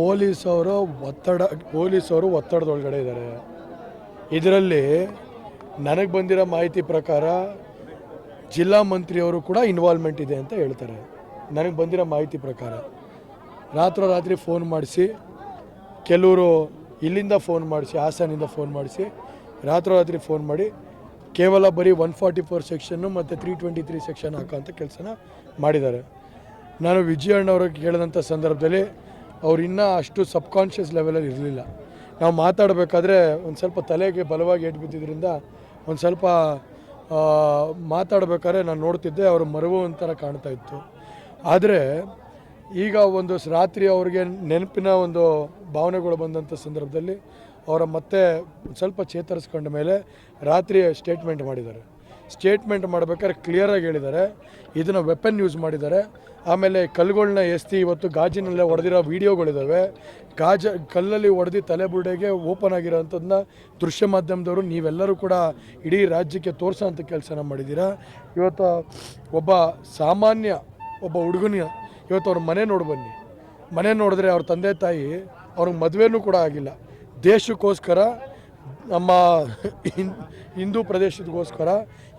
Police ಅವರು ಒತ್ತಡ, ಪೊಲೀಸವರು ಒತ್ತಡದೊಳಗಡೆ ಇದ್ದಾರೆ ಇದರಲ್ಲಿ ನನಗೆ ಬಂದಿರೋ ಮಾಹಿತಿ ಪ್ರಕಾರ ಜಿಲ್ಲಾ ಮಂತ್ರಿಯವರು ಕೂಡ ಇನ್ವಾಲ್ವ್ಮೆಂಟ್ ಇದೆ ಅಂತ ಹೇಳ್ತಾರೆ. ನನಗೆ ಬಂದಿರೋ ಮಾಹಿತಿ ಪ್ರಕಾರ. ರಾತ್ರೋರಾತ್ರಿ ಫೋನ್ ಮಾಡಿಸಿ, ಕೆಲವರು ಇಲ್ಲಿಂದ ಫೋನ್ ಮಾಡಿಸಿ, ಹಾಸನಿಂದ ಫೋನ್ ಮಾಡಿಸಿ, ರಾತ್ರೋರಾತ್ರಿ ಫೋನ್ ಮಾಡಿ, ಕೇವಲ ಬರೀ ಒನ್ ಫಾರ್ಟಿ ಫೋರ್ ಸೆಕ್ಷನ್ನು ಮತ್ತು ತ್ರೀ ಟ್ವೆಂಟಿ ತ್ರೀ ಸೆಕ್ಷನ್ ಹಾಕೋಂಥ ಕೆಲಸನ ಮಾಡಿದ್ದಾರೆ. ನಾನು ವಿಜಯಣ್ಣವ್ರಿಗೆ ಕೇಳಿದಂಥ ಸಂದರ್ಭದಲ್ಲಿ ಅವ್ರು ಇನ್ನೂ ಅಷ್ಟು ಸಬ್ಕಾನ್ಷಿಯಸ್ ಲೆವೆಲಲ್ಲಿ ಇರಲಿಲ್ಲ. ನಾವು ಮಾತಾಡಬೇಕಾದ್ರೆ ಒಂದು ಸ್ವಲ್ಪ ತಲೆಗೆ ಬಲವಾಗಿ ಏಟು ಬಿದ್ದಿದ್ದರಿಂದ ಒಂದು ಸ್ವಲ್ಪ ಮಾತಾಡಬೇಕಾದ್ರೆ ನಾನು ನೋಡ್ತಿದ್ದೆ ಅವರು ಮರುವು ಒಂಥರ ಕಾಣ್ತಾ ಇತ್ತು. ಆದರೆ ಈಗ ಒಂದು ರಾತ್ರಿ ಅವ್ರಿಗೆ ನೆನಪಿನ ಒಂದು ಭಾವನೆಗಳು ಬಂದಂಥ ಸಂದರ್ಭದಲ್ಲಿ ಅವರ ಮತ್ತೆ ಸ್ವಲ್ಪ ಚೇತರಿಸ್ಕೊಂಡ ಮೇಲೆ ರಾತ್ರಿ ಸ್ಟೇಟ್ಮೆಂಟ್ ಮಾಡಿದ್ದಾರೆ. ಸ್ಟೇಟ್ಮೆಂಟ್ ಮಾಡ್ಬೇಕಾದ್ರೆ ಕ್ಲಿಯರಾಗಿ ಹೇಳಿದ್ದಾರೆ. ಇದನ್ನು ವೆಪನ್ ಯೂಸ್ ಮಾಡಿದ್ದಾರೆ. ಆಮೇಲೆ ಕಲ್ಲುಗಳನ್ನ ಎಸ್ತಿ ಇವತ್ತು ಗಾಜಿನಲ್ಲೇ ಹೊಡೆದಿರೋ ವೀಡಿಯೋಗಳಿದ್ದಾವೆ ಗಾಜ, ಕಲ್ಲಲ್ಲಿ ಹೊಡೆದು ತಲೆಬುರುಡೆಗೆ ಓಪನ್ ಆಗಿರೋಂಥದ್ದನ್ನ ದೃಶ್ಯ ಮಾಧ್ಯಮದವರು, ನೀವೆಲ್ಲರೂ ಕೂಡ ಇಡೀ ರಾಜ್ಯಕ್ಕೆ ತೋರಿಸೋಂಥ ಕೆಲಸನ ಮಾಡಿದ್ದೀರಾ? ಇವತ್ತು ಒಬ್ಬ ಸಾಮಾನ್ಯ, ಒಬ್ಬ ಹುಡುಗನ ಇವತ್ತು ಅವ್ರ ಮನೆ ನೋಡಿ ಬನ್ನಿ. ಮನೆ ನೋಡಿದ್ರೆ ಅವ್ರ ತಂದೆ ತಾಯಿ, ಅವ್ರಿಗೆ ಮದುವೆನೂ ಕೂಡ ಆಗಿಲ್ಲ. ದೇಶಕ್ಕೋಸ್ಕರ ನಮ್ಮ ಹಿಂದೂ ಪ್ರದೇಶದಗೋಸ್ಕರ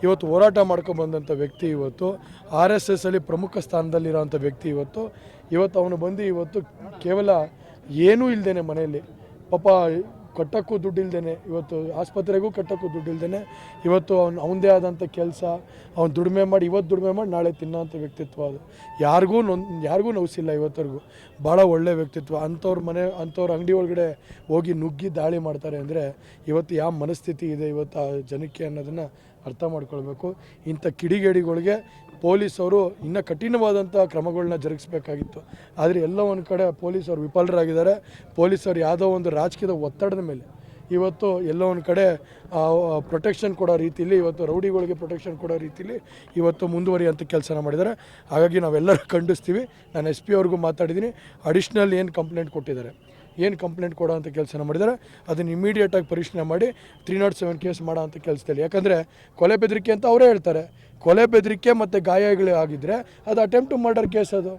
ಇವತ್ತು ಹೋರಾಟ ಮಾಡ್ಕೊಂಡು ಬಂದಂಥ ವ್ಯಕ್ತಿ ಇವತ್ತು, ಆರ್ ಎಸ್ ಎಸ್ಸಲ್ಲಿ ಪ್ರಮುಖ ಸ್ಥಾನದಲ್ಲಿರೋಂಥ ವ್ಯಕ್ತಿ ಇವತ್ತು ಇವತ್ತು ಅವನು ಬಂದು ಇವತ್ತು ಕೇವಲ ಏನೂ ಇಲ್ಲದೇನೆ ಮನೆಯಲ್ಲಿ, ಪಾಪ ಕಟ್ಟೋಕ್ಕೂ ದುಡ್ಡಿಲ್ದೇ ಇವತ್ತು ಆಸ್ಪತ್ರೆಗೂ ಕಟ್ಟೋಕ್ಕೂ ದುಡ್ಡಿಲ್ದೇ ಇವತ್ತು ಅವ್ನು, ಅವನದೇ ಆದಂಥ ಕೆಲಸ, ಅವ್ನು ದುಡಿಮೆ ಮಾಡಿ ಇವತ್ತು ದುಡಿಮೆ ಮಾಡಿ ನಾಳೆ ತಿನ್ನೋಂಥ ವ್ಯಕ್ತಿತ್ವ ಅದು. ಯಾರಿಗೂ ನೊಂದು ಯಾರಿಗೂ ನೋವಿಸಿಲ್ಲ ಇವತ್ತರೆಗೂ. ಭಾಳ ಒಳ್ಳೆ ವ್ಯಕ್ತಿತ್ವ. ಅಂಥವ್ರ ಮನೆ, ಅಂಥವ್ರ ಅಂಗಡಿ ಒಳಗಡೆ ಹೋಗಿ ನುಗ್ಗಿ ದಾಳಿ ಮಾಡ್ತಾರೆ ಅಂದರೆ ಇವತ್ತು ಯಾವ ಮನಸ್ಥಿತಿ ಇದೆ ಇವತ್ತು ಆ ಜನಕ್ಕೆ ಅನ್ನೋದನ್ನು ಅರ್ಥ ಮಾಡ್ಕೊಳ್ಬೇಕು. ಇಂಥ ಕಿಡಿಗೇಡಿಗಳಿಗೆ ಪೊಲೀಸವರು ಇನ್ನೂ ಕಠಿಣವಾದಂಥ ಕ್ರಮಗಳನ್ನ ಜರುಗಿಸಬೇಕಾಗಿತ್ತು. ಆದರೆ ಎಲ್ಲ ಒಂದು ಕಡೆ ಪೊಲೀಸರು ವಿಫಲರಾಗಿದ್ದಾರೆ. ಪೊಲೀಸರು ಯಾವುದೋ ಒಂದು ರಾಜಕೀಯದ ಒತ್ತಡದ ಮೇಲೆ. ಇವತ್ತು ಎಲ್ಲ ಒಂದು ಕಡೆ ಪ್ರೊಟೆಕ್ಷನ್ ಕೊಡೋ ರೀತಿಯಲ್ಲಿ ಇವತ್ತು ರೌಡಿಗಳಿಗೆ ಪ್ರೊಟೆಕ್ಷನ್ ಕೊಡೋ ರೀತಿಯಲ್ಲಿ ಇವತ್ತು ಮುಂದುವರಿಯುವಂಥ ಕೆಲಸನ ಮಾಡಿದ್ದಾರೆ. ಹಾಗಾಗಿ ನಾವೆಲ್ಲರೂ ಖಂಡಿಸ್ತೀವಿ. ನಾನು ಎಸ್ ಪಿ ಅವ್ರಿಗೂ ಮಾತಾಡಿದ್ದೀನಿ. ಅಡಿಷ್ನಲ್ ಏನು ಕಂಪ್ಲೇಂಟ್ ಕೊಟ್ಟಿದ್ದಾರೆ? ಏನು ಕಂಪ್ಲೇಂಟ್ ಕೊಡೋ ಅಂಥ ಕೆಲಸನ ಮಾಡಿದ್ದಾರೆ ಅದನ್ನು ಇಮಿಡಿಯೇಟಾಗಿ ಪರಿಶೀಲನೆ ಮಾಡಿ ತ್ರೀ ನಾಟ್ ಸೆವೆನ್ ಕೇಸ್ ಮಾಡೋ ಅಂತ ಕೆಲಸದಲ್ಲಿ. ಯಾಕಂದರೆ ಕೊಲೆ ಬೆದರಿಕೆ ಅಂತ ಅವರೇ ಹೇಳ್ತಾರೆ. ಕೊಲೆ ಬೆದರಿಕೆ ಮತ್ತು ಗಾಯಗಳು ಆಗಿದ್ದರೆ ಅದು ಅಟೆಂಪ್ಟ್ ಟು ಮರ್ಡರ್ ಕೇಸ್ ಅದು.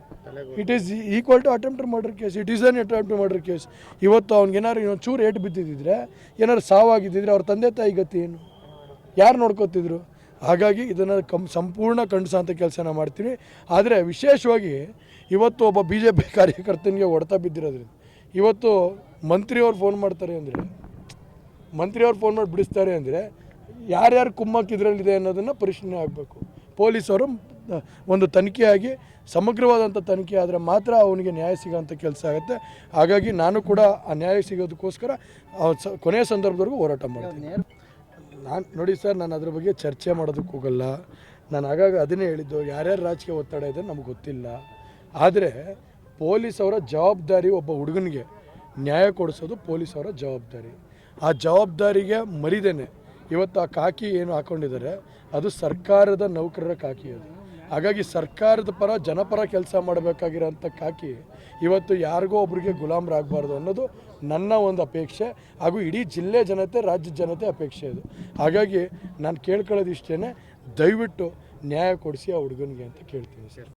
It is equal to attempt to murder case it is an attempt to murder case ಇವತ್ತು ಅವ್ನಿಗೇನಾದ್ರು ಇನ್ನೊಂದು ಚೂರು ಏಟು ಬಿದ್ದಿದ್ದಿದ್ರೆ ಏನಾದ್ರು ಸಾವಾಗಿದ್ದಿದ್ರೆ ಅವ್ರ ತಂದೆ ತಾಯಿ ಗತಿ ಏನು? ಯಾರು ನೋಡ್ಕೋತಿದ್ರು? ಹಾಗಾಗಿ ಇದನ್ನು ಕಂ, ಸಂಪೂರ್ಣ ಅಂತ ಕೆಲಸನ ಮಾಡ್ತೀವಿ ಆದರೆ ವಿಶೇಷವಾಗಿ ಇವತ್ತು ಒಬ್ಬ ಬಿ ಜೆ ಪಿ ಕಾರ್ಯಕರ್ತನಿಗೆ ಹೊಡೆತ ಬಿದ್ದಿರೋದ್ರಿಂದ ಇವತ್ತು ಮಂತ್ರಿಯವ್ರು ಫೋನ್ ಮಾಡ್ತಾರೆ ಅಂದರೆ, ಮಂತ್ರಿಯವ್ರು ಫೋನ್ ಮಾಡಿ ಬಿಡಿಸ್ತಾರೆ ಅಂದರೆ ಯಾರ್ಯಾರು ಕುಮ್ಮಕ್ಕೆ ಇದರಲ್ಲಿದೆ ಅನ್ನೋದನ್ನು ಪರಿಶೀಲನೆ ಆಗಬೇಕು. ಪೊಲೀಸವರು ಒಂದು ತನಿಖೆಯಾಗಿ ಸಮಗ್ರವಾದಂಥ ತನಿಖೆ ಆದರೆ ಮಾತ್ರ ಅವನಿಗೆ ನ್ಯಾಯ ಸಿಗೋಂಥ ಕೆಲಸ ಆಗುತ್ತೆ. ಹಾಗಾಗಿ ನಾನು ಕೂಡ ಆ ನ್ಯಾಯ ಸಿಗೋದಕ್ಕೋಸ್ಕರ ಕೊನೆಯ ಸಂದರ್ಭದವರೆಗೂ ಹೋರಾಟ ಮಾಡ್ತೀನಿ. ನಾನು, ನೋಡಿ ಸರ್, ನಾನು ಅದ್ರ ಬಗ್ಗೆ ಚರ್ಚೆ ಮಾಡೋದಕ್ಕೆ ಹೋಗಲ್ಲ. ನಾನು ಆಗಾಗ ಅದನ್ನೇ ಹೇಳಿದ್ದು, ಯಾರ್ಯಾರು ರಾಜಕೀಯ ಒತ್ತಡ ಇದೆ ನಮ್ಗೆ ಗೊತ್ತಿಲ್ಲ. ಆದರೆ ಪೊಲೀಸ್ ಅವರ ಜವಾಬ್ದಾರಿ ಒಬ್ಬ ಹುಡುಗನಿಗೆ ನ್ಯಾಯ ಕೊಡಿಸೋದು ಪೊಲೀಸ್ ಅವರ ಜವಾಬ್ದಾರಿ. ಆ ಜವಾಬ್ದಾರಿಗೆ ಮರಿದೇನೆ. ಇವತ್ತು ಆ ಕಾಕಿ ಏನು ಹಾಕೊಂಡಿದ್ದಾರೆ, ಅದು ಸರ್ಕಾರದ ನೌಕರರ ಕಾಕಿ ಅದು. ಹಾಗಾಗಿ ಸರ್ಕಾರದ ಪರ, ಜನಪರ ಕೆಲಸ ಮಾಡಬೇಕಾಗಿರೋಂಥ ಕಾಕಿ ಇವತ್ತು ಯಾರಿಗೋ ಒಬ್ರಿಗೆ ಗುಲಾಮರಾಗಬಾರ್ದು ಅನ್ನೋದು ನನ್ನ ಒಂದು ಅಪೇಕ್ಷೆ. ಹಾಗೂ ಇಡೀ ಜಿಲ್ಲೆ ಜನತೆ, ರಾಜ್ಯ ಜನತೆ ಅಪೇಕ್ಷೆ ಅದು. ಹಾಗಾಗಿ ನಾನು ಕೇಳ್ಕೊಳ್ಳೋದು ಇಷ್ಟೇ ದಯವಿಟ್ಟು ನ್ಯಾಯ ಕೊಡಿಸಿ ಆ ಹುಡುಗನಿಗೆ ಅಂತ ಕೇಳ್ತೀನಿ ಸರ್.